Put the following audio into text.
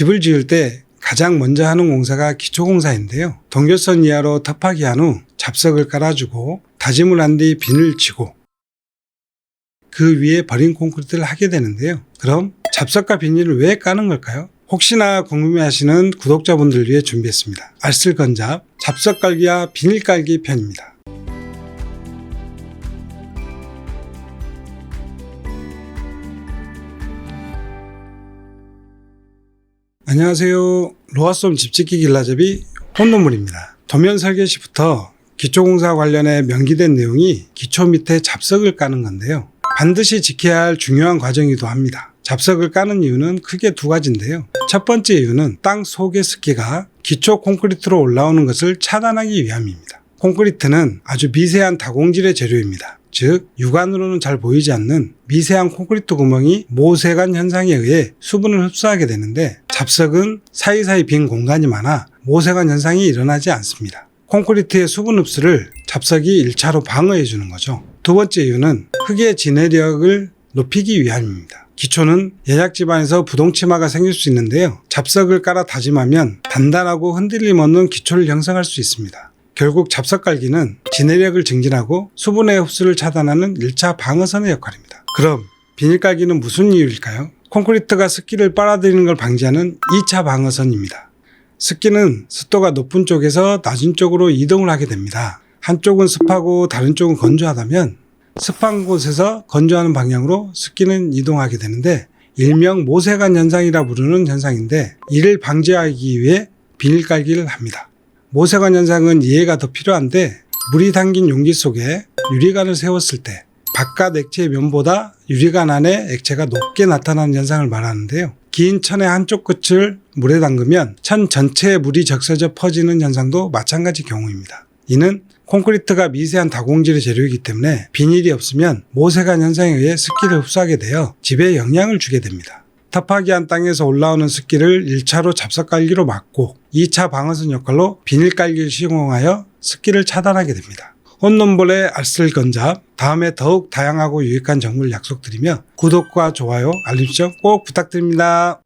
집을 지을 때 가장 먼저 하는 공사가 기초공사인데요. 동결선 이하로 탑하기 한 후 잡석을 깔아주고 다짐을 한 뒤 비늘 치고 그 위에 버린 콘크리트를 하게 되는데요. 그럼 잡석과 비닐을 왜 까는 걸까요? 혹시나 궁금해하시는 구독자분들 위해 준비했습니다. 알쓸건잡 잡석 깔기와 비닐 깔기 편입니다. 안녕하세요. 로아솜 집짓기 길라잡이 혼돈물입니다. 도면 설계 시부터 기초공사 관련해 명기된 내용이 기초 밑에 잡석을 까는 건데요. 반드시 지켜야 할 중요한 과정이기도 합니다. 잡석을 까는 이유는 크게 두 가지인데요. 첫 번째 이유는 땅 속의 습기가 기초 콘크리트로 올라오는 것을 차단하기 위함입니다. 콘크리트는 아주 미세한 다공질의 재료입니다. 즉 육안으로는 잘 보이지 않는 미세한 콘크리트 구멍이 모세관 현상에 의해 수분을 흡수하게 되는데 잡석은 사이사이 빈 공간이 많아 모세관 현상이 일어나지 않습니다. 콘크리트의 수분 흡수를 잡석이 1차로 방어해 주는 거죠. 두 번째 이유는 흙의 진해력을 높이기 위함입니다. 기초는 예약 집안에서 부동치마가 생길 수 있는데요. 잡석을 깔아 다짐하면 단단하고 흔들림 없는 기초를 형성할 수 있습니다. 결국 잡석 깔기는 진해력을 증진하고 수분의 흡수를 차단하는 1차 방어선의 역할입니다. 그럼 비닐 깔기는 무슨 이유일까요? 콘크리트가 습기를 빨아들이는 걸 방지하는 2차 방어선입니다. 습기는 습도가 높은 쪽에서 낮은 쪽으로 이동을 하게 됩니다. 한쪽은 습하고 다른 쪽은 건조하다면 습한 곳에서 건조하는 방향으로 습기는 이동하게 되는데 일명 모세관 현상이라 부르는 현상인데 이를 방지하기 위해 비닐 깔기를 합니다. 모세관 현상은 이해가 더 필요한데 물이 담긴 용기 속에 유리관을 세웠을 때 바깥 액체의 면보다 유리관 안에 액체가 높게 나타나는 현상을 말하는데요. 긴 천의 한쪽 끝을 물에 담그면 천 전체에 물이 적셔져 퍼지는 현상도 마찬가지 경우입니다. 이는 콘크리트가 미세한 다공질의 재료이기 때문에 비닐이 없으면 모세관 현상에 의해 습기를 흡수하게 되어 집에 영향을 주게 됩니다. 탑하기한 땅에서 올라오는 습기를 1차로 잡석 깔기로 막고 2차 방어선 역할로 비닐 깔기를 시공하여 습기를 차단하게 됩니다. 혼돈볼의 알쓸건잡 다음에 더욱 다양하고 유익한 정보를 약속드리며 구독과 좋아요, 알림 설정 꼭 부탁드립니다.